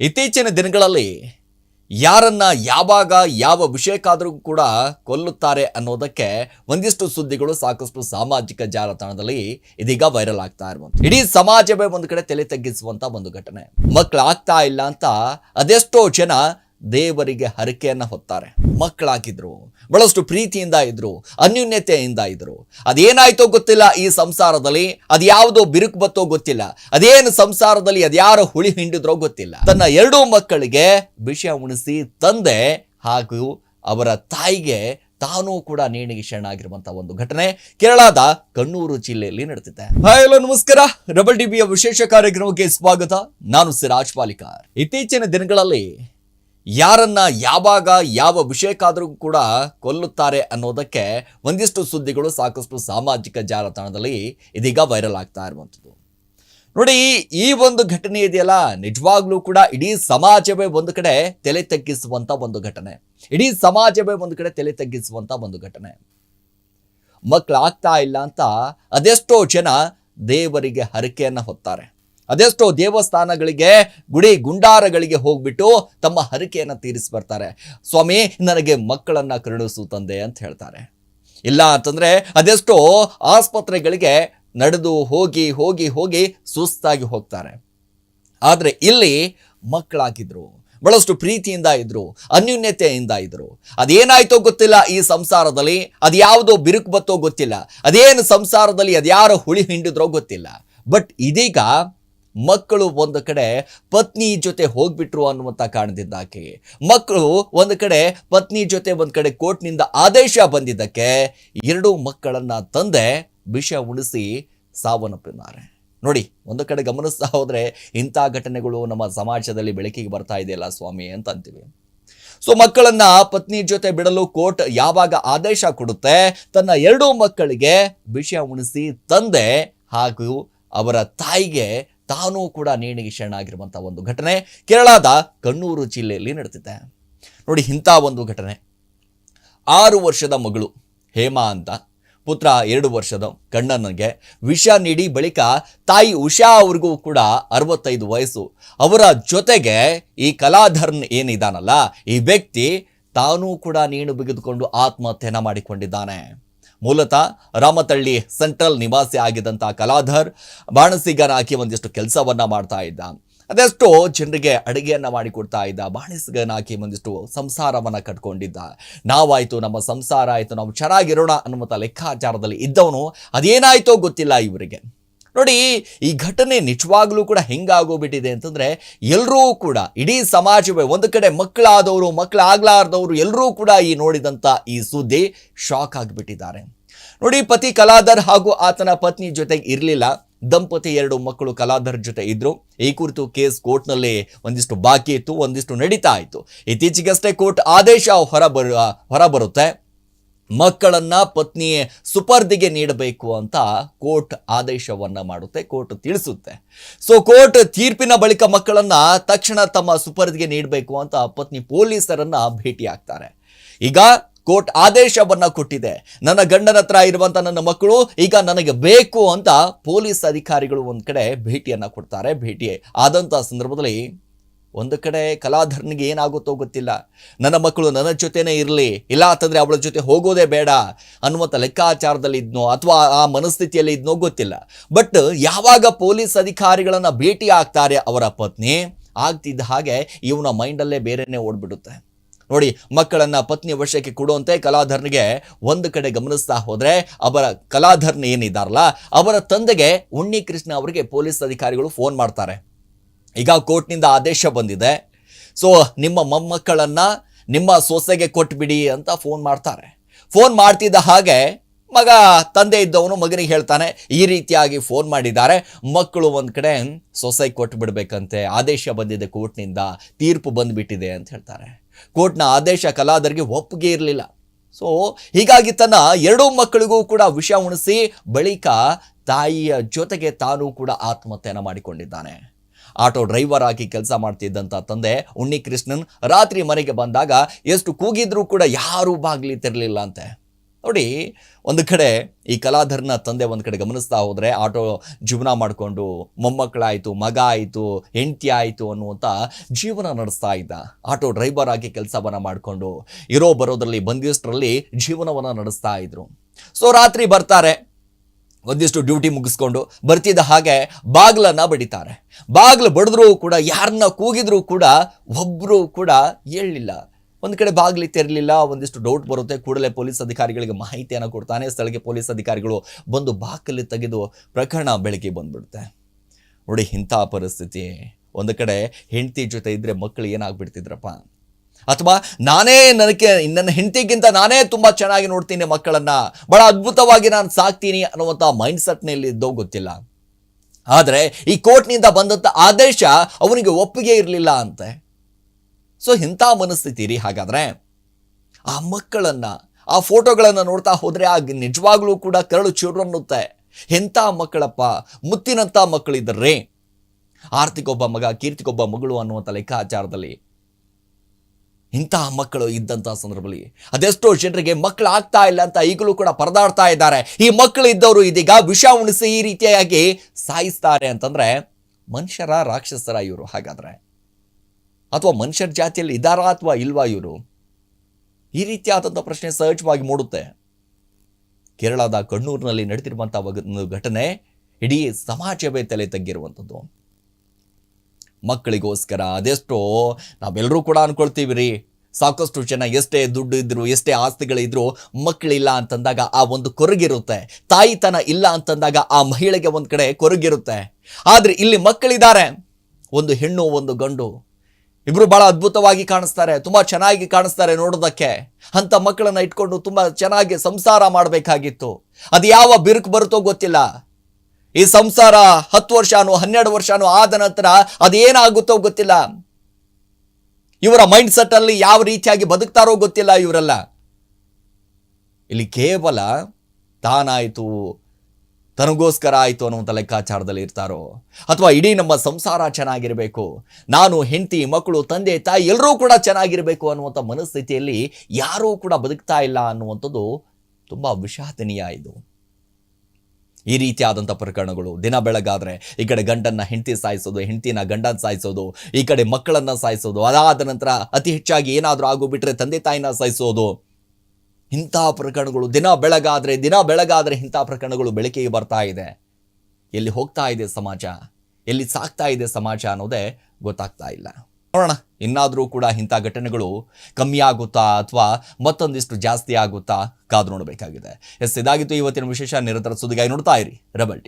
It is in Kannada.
ಇತ್ತೀಚಿನ ದಿನಗಳಲ್ಲಿ ಯಾರನ್ನ ಯಾವಾಗ ಯಾವ ವಿಷಯಕ್ಕಾದರೂ ಕೂಡ ಕೊಲ್ಲುತ್ತಾರೆ ಅನ್ನೋದಕ್ಕೆ ಒಂದಿಷ್ಟು ಸುದ್ದಿಗಳು ಸಾಕಷ್ಟು ಸಾಮಾಜಿಕ ಜಾಲತಾಣದಲ್ಲಿ ಇದೀಗ ವೈರಲ್ ಆಗ್ತಾ ಇರುವಂತ ಇಡೀ ಸಮಾಜವೇ ಒಂದು ಕಡೆ ತಲೆ ತಗ್ಗಿಸುವಂತ ಒಂದು ಘಟನೆ. ಮಕ್ಕಳಾಗ್ತಾ ಇಲ್ಲ ಅಂತ ಅದೆಷ್ಟೋ ಜನ ದೇವರಿಗೆ ಹರಕೆಯನ್ನ ಹೊತ್ತಾರೆ. ಮಕ್ಕಳಾಗಿದ್ರು ಬಹಳಷ್ಟು ಪ್ರೀತಿಯಿಂದ ಇದ್ರು, ಅನ್ಯೂನ್ಯತೆಯಿಂದ ಇದ್ರು. ಅದೇನಾಯ್ತೋ ಗೊತ್ತಿಲ್ಲ ಈ ಸಂಸಾರದಲ್ಲಿ ಅದ್ಯಾವುದೋ ಬಿರುಕು ಬತ್ತೋ ಗೊತ್ತಿಲ್ಲ. ಅದೇನು ಸಂಸಾರದಲ್ಲಿ ಅದ್ಯಾರೋ ಹುಳಿ ಹಿಂಡಿದ್ರೋ ಗೊತ್ತಿಲ್ಲ. ತನ್ನ ಎರಡೂ ಮಕ್ಕಳಿಗೆ ವಿಷಯ ಉಣಿಸಿ ತಂದೆ ಹಾಗೂ ಅವರ ತಾಯಿಗೆ ತಾನೂ ಕೂಡ ನೇಣಿಗೆ ಶರಣಾಗಿರುವಂತಹ ಒಂದು ಘಟನೆ ಕೇರಳದ ಕಣ್ಣೂರು ಜಿಲ್ಲೆಯಲ್ಲಿ ನಡೆದಿದೆ. ಹಾಯ್ ಹಲೋ ನಮಸ್ಕಾರ. ರಬಲ್ ಟಿವಿಯ ವಿಶೇಷ ಕಾರ್ಯಕ್ರಮಕ್ಕೆ ಸ್ವಾಗತ. ನಾನು ಸಿರಾಜ್ ಪಾಲಿಕಾರ್. ಇತ್ತೀಚಿನ ದಿನಗಳಲ್ಲಿ ಯಾರನ್ನ ಯಾವಾಗ ಯಾವ ವಿಷಯಕ್ಕಾದರೂ ಕೂಡ ಕೊಲ್ಲುತ್ತಾರೆ ಅನ್ನೋದಕ್ಕೆ ಒಂದಿಷ್ಟು ಸುದ್ದಿಗಳು ಸಾಕಷ್ಟು ಸಾಮಾಜಿಕ ಜಾಲತಾಣದಲ್ಲಿ ಇದೀಗ ವೈರಲ್ ಆಗ್ತಾ ಇರುವಂಥದ್ದು. ನೋಡಿ, ಈ ಒಂದು ಘಟನೆ ಇದೆಯಲ್ಲ? ನಿಜವಾಗ್ಲೂ ಕೂಡ ಇಡೀ ಸಮಾಜವೇ ಒಂದು ಕಡೆ ತಲೆ ತಗ್ಗಿಸುವಂತ ಒಂದು ಘಟನೆ. ಇಡೀ ಸಮಾಜವೇ ಒಂದು ಕಡೆ ತಲೆ ತಗ್ಗಿಸುವಂತ ಒಂದು ಘಟನೆ. ಮಕ್ಕಳಾಗ್ತಾ ಇಲ್ಲ ಅಂತ ಅದೆಷ್ಟೋ ಜನ ದೇವರಿಗೆ ಹರಕೆಯನ್ನು ಹೊತ್ತಾರೆ. ಅದೆಷ್ಟೋ ದೇವಸ್ಥಾನಗಳಿಗೆ, ಗುಡಿ ಗುಂಡಾರಗಳಿಗೆ ಹೋಗ್ಬಿಟ್ಟು ತಮ್ಮ ಹರಕೆಯನ್ನು ತೀರಿಸಿ ಬರ್ತಾರೆ. ಸ್ವಾಮಿ, ನನಗೆ ಮಕ್ಕಳನ್ನ ಕರುಣಿಸು ತಂದೆ ಅಂತ ಹೇಳ್ತಾರೆ. ಇಲ್ಲ ಅಂತಂದ್ರೆ ಅದೆಷ್ಟೋ ಆಸ್ಪತ್ರೆಗಳಿಗೆ ನಡೆದು ಹೋಗಿ ಹೋಗಿ ಹೋಗಿ ಸುಸ್ತಾಗಿ ಹೋಗ್ತಾರೆ. ಆದರೆ ಇಲ್ಲಿ ಮಕ್ಕಳಾಗಿದ್ರು, ಬಹಳಷ್ಟು ಪ್ರೀತಿಯಿಂದ ಇದ್ದರು ಅನ್ಯೂನ್ಯತೆಯಿಂದ ಇದ್ದರು ಅದೇನಾಯ್ತೋ ಗೊತ್ತಿಲ್ಲ ಈ ಸಂಸಾರದಲ್ಲಿ ಅದ್ಯಾವುದೋ ಬಿರುಕು ಬತ್ತೋ ಗೊತ್ತಿಲ್ಲ. ಅದೇನು ಸಂಸಾರದಲ್ಲಿ ಅದ್ಯಾರೋ ಹುಳಿ ಹಿಂಡಿದ್ರೋ ಗೊತ್ತಿಲ್ಲ. ಬಟ್ ಇದೀಗ ಮಕ್ಕಳು ಒಂದು ಕಡೆ ಪತ್ನಿ ಜೊತೆ ಹೋಗ್ಬಿಟ್ರು ಅನ್ನುವಂಥ ಕಾರಣದಿಂದ ಆಕೆಗೆ ಮಕ್ಕಳು ಒಂದು ಕಡೆ ಪತ್ನಿ ಜೊತೆ ಒಂದು ಕಡೆ ಕೋರ್ಟ್ನಿಂದ ಆದೇಶ ಬಂದಿದ್ದಕ್ಕೆ ಎರಡೂ ಮಕ್ಕಳನ್ನ ತಂದೆ ವಿಷ ಉಣಿಸಿ ಸಾವನ್ನಪ್ಪಿದ್ದಾರೆ. ನೋಡಿ, ಒಂದು ಕಡೆ ಗಮನಿಸ್ತಾ ಹೋದರೆ ಇಂಥ ಘಟನೆಗಳು ನಮ್ಮ ಸಮಾಜದಲ್ಲಿ ಬೆಳಕಿಗೆ ಬರ್ತಾ ಇದೆಯಲ್ಲ ಸ್ವಾಮಿ ಅಂತ ಅಂತೀವಿ. ಸೊ, ಮಕ್ಕಳನ್ನ ಪತ್ನಿ ಜೊತೆ ಬಿಡಲು ಕೋರ್ಟ್ ಯಾವಾಗ ಆದೇಶ ಕೊಡುತ್ತೆ? ತನ್ನ ಎರಡೂ ಮಕ್ಕಳಿಗೆ ವಿಷಯ ಉಣಿಸಿ ತಂದೆ ಹಾಗೂ ಅವರ ತಾಯಿಗೆ ತಾನೂ ಕೂಡ ನೇಣಿಗೆ ಶರಣಾಗಿರುವಂಥ ಒಂದು ಘಟನೆ ಕೇರಳದ ಕಣ್ಣೂರು ಜಿಲ್ಲೆಯಲ್ಲಿ ನಡೆದಿದೆ. ನೋಡಿ ಇಂಥ ಒಂದು ಘಟನೆ. ಆರು ವರ್ಷದ ಮಗಳು ಹೇಮಾ ಅಂತ, ಪುತ್ರ ಎರಡು ವರ್ಷದ ಕಣ್ಣನಿಗೆ ವಿಷ ನೀಡಿ ಬಳಿಕ ತಾಯಿ ಉಷಾ ಅವ್ರಿಗೂ ಕೂಡ ಅರವತ್ತೈದು ವಯಸ್ಸು. ಅವರ ಜೊತೆಗೆ ಈ ಕಲಾಧರ್ನ್ ಏನಿದಾನಲ್ಲ, ಈ ವ್ಯಕ್ತಿ ತಾನೂ ಕೂಡ ನೀಣು ಬಿಗಿದುಕೊಂಡು ಆತ್ಮಹತ್ಯೆಯನ್ನು ಮಾಡಿಕೊಂಡಿದ್ದಾನೆ. ಮೂಲತಃ ರಾಮತಳ್ಳಿ ಸೆಂಟ್ರಲ್ ನಿವಾಸಿ ಆಗಿದ್ದಂಥ ಕಲಾಧರ್ ಬಾಣಸಿಗನಾಗಿ ಒಂದಿಷ್ಟು ಕೆಲಸವನ್ನು ಮಾಡ್ತಾ ಇದ್ದ. ಅದೆಷ್ಟೋ ಜನರಿಗೆ ಅಡುಗೆಯನ್ನು ಮಾಡಿಕೊಡ್ತಾ ಇದ್ದ. ಬಾಣಸಿಗನಾಗಿ ಒಂದಿಷ್ಟು ಸಂಸಾರವನ್ನು ಕಟ್ಕೊಂಡಿದ್ದ. ನಾವಾಯಿತು, ನಮ್ಮ ಸಂಸಾರ ಆಯಿತು, ನಾವು ಚೆನ್ನಾಗಿರೋಣ ಅನ್ನುವಂಥ ಲೆಕ್ಕಾಚಾರದಲ್ಲಿ ಇದ್ದವನು. ಅದೇನಾಯಿತೋ ಗೊತ್ತಿಲ್ಲ ಇವರಿಗೆ. ನೋಡಿ, ಈ ಘಟನೆ ನಿಜವಾಗ್ಲೂ ಕೂಡ ಹೆಂಗಾಗೋಗ್ಬಿಟ್ಟಿದೆ ಅಂತಂದ್ರೆ ಎಲ್ಲರೂ ಕೂಡ, ಇಡೀ ಸಮಾಜವೇ, ಒಂದು ಕಡೆ ಮಕ್ಕಳಾದವರು, ಮಕ್ಕಳಾಗ್ಲಾರ್ದವರು ಎಲ್ಲರೂ ಕೂಡ ಈ ನೋಡಿದಂಥ ಈ ಸುದ್ದಿ ಶಾಕ್ ಆಗಿಬಿಟ್ಟಿದ್ದಾರೆ. ನೋಡಿ, ಪತಿ ಕಲಾಧರ್ ಹಾಗೂ ಆತನ ಪತ್ನಿ ಜೊತೆಗೆ ಇರಲಿಲ್ಲ. ದಂಪತಿ ಎರಡು ಮಕ್ಕಳು ಕಲಾಧರ್ ಜೊತೆ ಇದ್ರು. ಈ ಕುರಿತು ಕೇಸ್ ಕೋರ್ಟ್ನಲ್ಲಿ ಒಂದಿಷ್ಟು ಬಾಕಿ ಇತ್ತು, ಒಂದಿಷ್ಟು ನಡೀತಾ ಇತ್ತು. ಇತ್ತೀಚೆಗಷ್ಟೇ ಕೋರ್ಟ್ ಆದೇಶ ಹೊರ ಬರು ಮಕ್ಕಳನ್ನ ಪತ್ನಿ ಸುಪರ್ದಿಗೆ ನೀಡಬೇಕು ಅಂತ ಕೋರ್ಟ್ ಆದೇಶವನ್ನ ಮಾಡುತ್ತೆ, ಕೋರ್ಟ್ ತಿಳಿಸುತ್ತೆ. ಸೊ ಕೋರ್ಟ್ ತೀರ್ಪಿನ ಬಳಿಕ ಮಕ್ಕಳನ್ನ ತಕ್ಷಣ ತಮ್ಮ ಸುಪರ್ದಿಗೆ ನೀಡಬೇಕು ಅಂತ ಪತ್ನಿ ಪೊಲೀಸರನ್ನ ಭೇಟಿ ಆಗ್ತಾರೆ ಈಗ ಕೋರ್ಟ್ ಆದೇಶವನ್ನ ಕೊಟ್ಟಿದೆ. ನನ್ನ ಗಂಡನ ಹತ್ರ ಇರುವಂತ ನನ್ನ ಮಕ್ಕಳು ಈಗ ನನಗೆ ಬೇಕು ಅಂತ ಪೊಲೀಸ್ ಅಧಿಕಾರಿಗಳು ಒಂದ್ ಕಡೆ ಭೇಟಿಯನ್ನ ಕೊಡ್ತಾರೆ. ಭೇಟಿ ಆದಂತ ಸಂದರ್ಭದಲ್ಲಿ ಒಂದು ಕಡೆ ಕಲಾಧರ್ನಿಗೆ ಏನಾಗುತ್ತೋ ಗೊತ್ತಿಲ್ಲ. ನನ್ನ ಮಕ್ಕಳು ನನ್ನ ಜೊತೆನೇ ಇರಲಿ, ಇಲ್ಲ ಅಂತಂದರೆ ಅವಳ ಜೊತೆ ಹೋಗೋದೇ ಬೇಡ ಅನ್ನುವಂಥ ಲೆಕ್ಕಾಚಾರದಲ್ಲಿ ಇದ್ನೋ ಅಥವಾ ಆ ಮನಸ್ಥಿತಿಯಲ್ಲಿ ಇದ್ನೋ ಗೊತ್ತಿಲ್ಲ. ಬಟ್ ಯಾವಾಗ ಪೊಲೀಸ್ ಅಧಿಕಾರಿಗಳನ್ನು ಭೇಟಿ ಆಗ್ತಾರೆ ಅವರ ಪತ್ನಿ, ಆಗ್ತಿದ್ದ ಹಾಗೆ ಇವನ ಮೈಂಡಲ್ಲೇ ಬೇರೆನೇ ಓಡ್ಬಿಡುತ್ತೆ. ನೋಡಿ, ಮಕ್ಕಳನ್ನು ಪತ್ನಿ ವಶಕ್ಕೆ ಕೊಡುವಂತೆ ಕಲಾಧರ್ನಿಗೆ ಒಂದು ಕಡೆ ಗಮನಿಸ್ತಾ ಹೋದರೆ ಅವರ ಕಲಾಧರ್ನ ಏನಿದ್ದಾರಲ್ಲ ಅವರ ತಂದೆಗೆ ಉಣ್ಣಿ ಕೃಷ್ಣ ಅವರಿಗೆ ಪೊಲೀಸ್ ಅಧಿಕಾರಿಗಳು ಫೋನ್ ಮಾಡ್ತಾರೆ. ಈಗ ಕೋರ್ಟ್ನಿಂದ ಆದೇಶ ಬಂದಿದೆ. ಸೊ ನಿಮ್ಮ ಮೊಮ್ಮಕ್ಕಳನ್ನು ನಿಮ್ಮ ಸೊಸೆಗೆ ಕೊಟ್ಬಿಡಿ ಅಂತ ಫೋನ್ ಮಾಡ್ತಾರೆ. ಫೋನ್ ಮಾಡ್ತಿದ್ದ ಹಾಗೆ ಮಗ, ತಂದೆ ಇದ್ದವನು ಮಗನಿಗೆ ಹೇಳ್ತಾನೆ, ಈ ರೀತಿಯಾಗಿ ಫೋನ್ ಮಾಡಿದ್ದಾರೆ. ಮಕ್ಕಳು ಒಂದು ಕಡೆ ಸೊಸೆಗೆ ಕೊಟ್ಟು ಬಿಡ್ಬೇಕಂತೆ ಆದೇಶ ಬಂದಿದೆ ಕೋರ್ಟ್ನಿಂದ, ತೀರ್ಪು ಬಂದ್ಬಿಟ್ಟಿದೆ ಅಂತ ಹೇಳ್ತಾರೆ. ಕೋರ್ಟ್ನ ಆದೇಶ ಕಲಾದರಿಗೆ ಒಪ್ಪಿಗೆ ಇರಲಿಲ್ಲ. ಸೊ ಹೀಗಾಗಿ ತನ್ನ ಎರಡೂ ಮಕ್ಕಳಿಗೂ ಕೂಡ ವಿಷ ಉಣಿಸಿ, ಬಳಿಕ ತಾಯಿಯ ಜೊತೆಗೆ ತಾನೂ ಕೂಡ ಆತ್ಮಹತ್ಯೆಯನ್ನು ಮಾಡಿಕೊಂಡಿದ್ದಾನೆ. ಆಟೋ ಡ್ರೈವರ್ ಆಗಿ ಕೆಲಸ ಮಾಡ್ತಿದ್ದಂಥ ತಂದೆ ಉಣ್ಣಿ ಕೃಷ್ಣನ್ ರಾತ್ರಿ ಮನೆಗೆ ಬಂದಾಗ ಎಷ್ಟು ಕೂಗಿದ್ರೂ ಕೂಡ ಯಾರೂ ಬಾಗ್ಲಿ ತೆರಲಿಲ್ಲ ಅಂತೆ. ನೋಡಿ, ಒಂದು ಕಡೆ ಈ ಕಲಾಧರ್ನ ತಂದೆ ಒಂದು ಕಡೆ ಗಮನಿಸ್ತಾ ಹೋದರೆ ಆಟೋ ಜೀವನ ಮಾಡಿಕೊಂಡು ಮೊಮ್ಮಕ್ಕಳಾಯಿತು, ಮಗ ಆಯಿತು, ಹೆಂಡತಿ ಆಯಿತು ಅನ್ನುವಂಥ ಜೀವನ ನಡೆಸ್ತಾ ಇದ್ದ. ಆಟೋ ಡ್ರೈವರ್ ಆಗಿ ಕೆಲಸವನ್ನು ಮಾಡಿಕೊಂಡು ಇರೋ ಬರೋದ್ರಲ್ಲಿ ಬಂದಿಷ್ಟರಲ್ಲಿ ಜೀವನವನ್ನು ನಡೆಸ್ತಾ ಇದ್ರು. ಸೊ ರಾತ್ರಿ ಬರ್ತಾರೆ. ಒಂದಿಷ್ಟು ಡ್ಯೂಟಿ ಮುಗಿಸ್ಕೊಂಡು ಬರ್ತಿದ್ದ ಹಾಗೆ ಬಾಗ್ಲನ್ನು ಬಡಿತಾರೆ. ಬಾಗ್ಲು ಬಡಿದ್ರೂ ಕೂಡ ಯಾರನ್ನ ಕೂಗಿದ್ರೂ ಕೂಡ ಒಬ್ಬರೂ ಕೂಡ ಹೇಳಲಿಲ್ಲ ಒಂದು ಕಡೆ ಬಾಗ್ಲಿ ತೆರಲಿಲ್ಲ, ಒಂದಿಷ್ಟು ಡೌಟ್ ಬರುತ್ತೆ. ಕೂಡಲೇ ಪೊಲೀಸ್ ಅಧಿಕಾರಿಗಳಿಗೆ ಮಾಹಿತಿಯನ್ನು ಕೊಡ್ತಾನೆ. ಸ್ಥಳಕ್ಕೆ ಪೊಲೀಸ್ ಅಧಿಕಾರಿಗಳು ಬಂದು ಬಾಕಲ್ಲಿ ತೆಗೆದು ಪ್ರಕರಣ ಬೆಳಕಿಗೆ ಬಂದ್ಬಿಡುತ್ತೆ. ನೋಡಿ, ಇಂಥ ಪರಿಸ್ಥಿತಿ. ಒಂದು ಕಡೆ ಹೆಂಡತಿ ಜೊತೆ ಇದ್ದರೆ ಮಕ್ಕಳು ಏನಾಗ್ಬಿಡ್ತಿದ್ರಪ್ಪ? ಅಥವಾ ನಾನೇ ನನಗೆ ನನ್ನ ಹೆಂಡತಿಗಿಂತ ನಾನೇ ತುಂಬ ಚೆನ್ನಾಗಿ ನೋಡ್ತೀನಿ ಮಕ್ಕಳನ್ನ, ಬಹಳ ಅದ್ಭುತವಾಗಿ ನಾನು ಸಾಕ್ತೀನಿ ಅನ್ನುವಂಥ ಮೈಂಡ್ ಸೆಟ್ನಲ್ಲಿ ಇದ್ದೋ ಗೊತ್ತಿಲ್ಲ. ಆದರೆ ಈ ಕೋರ್ಟ್ನಿಂದ ಬಂದಂಥ ಆದೇಶ ಅವನಿಗೆ ಒಪ್ಪಿಗೆ ಇರಲಿಲ್ಲ ಅಂತೆ. ಸೊ ಇಂಥ ಮನಸ್ಥಿತಿ ರೀ. ಹಾಗಾದ್ರೆ ಆ ಮಕ್ಕಳನ್ನ, ಆ ಫೋಟೋಗಳನ್ನು ನೋಡ್ತಾ ಹೋದರೆ ಆ ನಿಜವಾಗ್ಲೂ ಕೂಡ ಕರಳು ಚುರುನ್ನುತ್ತೆ ಎಂಥ ಮಕ್ಕಳಪ್ಪ, ಮುತ್ತಿನಂಥ ಮಕ್ಕಳಿದ್ದರ್ರಿ ಆರ್ತಿಗೊಬ್ಬ ಮಗ, ಕೀರ್ತಿಗೊಬ್ಬ ಮಗಳು ಅನ್ನುವಂಥ ಲೆಕ್ಕಾಚಾರದಲ್ಲಿ ಇಂತಹ ಮಕ್ಕಳು ಇದ್ದಂಥ ಸಂದರ್ಭದಲ್ಲಿ ಅದೆಷ್ಟೋ ಜನರಿಗೆ ಮಕ್ಕಳು ಆಗ್ತಾ ಇಲ್ಲ ಅಂತ ಈಗಲೂ ಕೂಡ ಪರದಾಡ್ತಾ ಇದ್ದಾರೆ. ಈ ಮಕ್ಕಳು ಇದ್ದವರು ಇದೀಗ ವಿಷ ಉಣಿಸಿ ಈ ರೀತಿಯಾಗಿ ಸಾಯಿಸ್ತಾರೆ ಅಂತಂದ್ರೆ ಮನುಷ್ಯರ ರಾಕ್ಷಸರ ಇವರು ಹಾಗಾದ್ರೆ. ಅಥವಾ ಮನುಷ್ಯರ ಜಾತಿಯಲ್ಲಿ ಇದ್ದಾರಾ ಅಥವಾ ಇಲ್ವಾ ಇವರು? ಈ ರೀತಿಯಾದಂಥ ಪ್ರಶ್ನೆ ಸಹಜವಾಗಿ ಮೂಡುತ್ತೆ. ಕೇರಳದ ಕಣ್ಣೂರಿನಲ್ಲಿ ನಡೆದಿರುವಂಥ ಒಂದು ಘಟನೆ ಇಡೀ ಸಮಾಜವೇ ತಲೆ ತಗ್ಗಿರುವಂಥದ್ದು. ಮಕ್ಕಳಿಗೋಸ್ಕರ. ಅದೆಷ್ಟೋ ನಾವೆಲ್ಲರೂ ಕೂಡ ಅಂದ್ಕೊಳ್ತೀವಿ ರೀ ಸಾಕಷ್ಟು ಜನ ಎಷ್ಟೇ ದುಡ್ಡು ಇದ್ರು, ಎಷ್ಟೇ ಆಸ್ತಿಗಳಿದ್ರು ಮಕ್ಕಳಿಲ್ಲ ಅಂತಂದಾಗ ಆ ಒಂದು ಕೊರಗಿರುತ್ತೆ. ತಾಯಿತನ ಇಲ್ಲ ಅಂತಂದಾಗ ಆ ಮಹಿಳೆಗೆ ಒಂದು ಕಡೆ ಕೊರಗಿರುತ್ತೆ. ಆದರೆ ಇಲ್ಲಿ ಮಕ್ಕಳಿದ್ದಾರೆ. ಒಂದು ಹೆಣ್ಣು, ಒಂದು ಗಂಡು. ಇಬ್ಬರು ಭಾಳ ಅದ್ಭುತವಾಗಿ ಕಾಣಿಸ್ತಾರೆ, ತುಂಬ ಚೆನ್ನಾಗಿ ಕಾಣಿಸ್ತಾರೆ ನೋಡೋದಕ್ಕೆ. ಅಂತ ಮಕ್ಕಳನ್ನು ಇಟ್ಕೊಂಡು ತುಂಬ ಚೆನ್ನಾಗಿ ಸಂಸಾರ ಮಾಡಬೇಕಾಗಿತ್ತು. ಅದು ಯಾವ ಬಿರುಕು ಬರುತ್ತೋ ಗೊತ್ತಿಲ್ಲ. ಈ ಸಂಸಾರ ಹತ್ತು ವರ್ಷನೋ, ಹನ್ನೆರಡು ವರ್ಷನೋ ಆದ ನಂತರ ಅದೇನಾಗುತ್ತೋ ಗೊತ್ತಿಲ್ಲ. ಇವರ ಮೈಂಡ್ ಸೆಟ್ ಅಲ್ಲಿ ಯಾವ ರೀತಿಯಾಗಿ ಬದುಕ್ತಾರೋ ಗೊತ್ತಿಲ್ಲ ಇವರೆಲ್ಲ. ಇಲ್ಲಿ ಕೇವಲ ತಾನಾಯಿತು, ತನಗೋಸ್ಕರ ಆಯಿತು ಅನ್ನುವಂಥ ಲೆಕ್ಕಾಚಾರದಲ್ಲಿ ಇರ್ತಾರೋ? ಅಥವಾ ಇಡೀ ನಮ್ಮ ಸಂಸಾರ ಚೆನ್ನಾಗಿರಬೇಕು, ನಾನು ಹೆಂಡತಿ, ಮಕ್ಕಳು, ತಂದೆ, ತಾಯಿ ಎಲ್ಲರೂ ಕೂಡ ಚೆನ್ನಾಗಿರಬೇಕು ಅನ್ನುವಂಥ ಮನಸ್ಥಿತಿಯಲ್ಲಿ ಯಾರೂ ಕೂಡ ಬದುಕ್ತಾ ಇಲ್ಲ ಅನ್ನುವಂಥದ್ದು ತುಂಬ ವಿಷಾದನೀಯ ಇದು. ಈ ರೀತಿಯಾದಂಥ ಪ್ರಕರಣಗಳು. ದಿನ ಬೆಳಗಾದರೆ ಈ ಕಡೆ ಗಂಡನ್ನು ಹೆಂಡತಿ ಸಾಯಿಸೋದು, ಹೆಂಡತಿನ ಗಂಡನ ಸಾಯಿಸೋದು, ಈ ಕಡೆ ಮಕ್ಕಳನ್ನು ಸಾಯಿಸೋದು, ಅದಾದ ನಂತರ ಅತಿ ಹೆಚ್ಚಾಗಿ ಏನಾದರೂ ಆಗೋಗ್ಬಿಟ್ರೆ ತಂದೆ ತಾಯಿನ ಸಾಯಿಸೋದು. ಇಂಥ ಪ್ರಕರಣಗಳು ದಿನ ಬೆಳಗಾದರೆ ದಿನ ಬೆಳಗಾದರೆ ಇಂಥ ಪ್ರಕರಣಗಳು ಬೆಳಕಿಗೆ ಬರ್ತಾ ಇದೆ. ಎಲ್ಲಿ ಹೋಗ್ತಾ ಇದೆ ಸಮಾಜ? ಎಲ್ಲಿ ಸಾಕ್ತಾ ಇದೆ ಸಮಾಜ ಅನ್ನೋದೇ ಗೊತ್ತಾಗ್ತಾ ಇಲ್ಲ. ನೋಡೋಣ. ಇನ್ನಾದರೂ ಕೂಡ ಇಂಥ ಘಟನೆಗಳು ಕಮ್ಮಿ ಆಗುತ್ತಾ ಅಥವಾ ಮತ್ತೊಂದಿಷ್ಟು ಜಾಸ್ತಿ ಆಗುತ್ತಾ ಕಾದು ನೋಡಬೇಕಾಗಿದೆ. ಎಸ್, ಇದಾಗಿತ್ತು ಇವತ್ತಿನ ವಿಶೇಷ ನಿರಂತರ ಸುದ್ದಿಗಾಗಿ ನೋಡ್ತಾ ಇರಿ. Rebel TV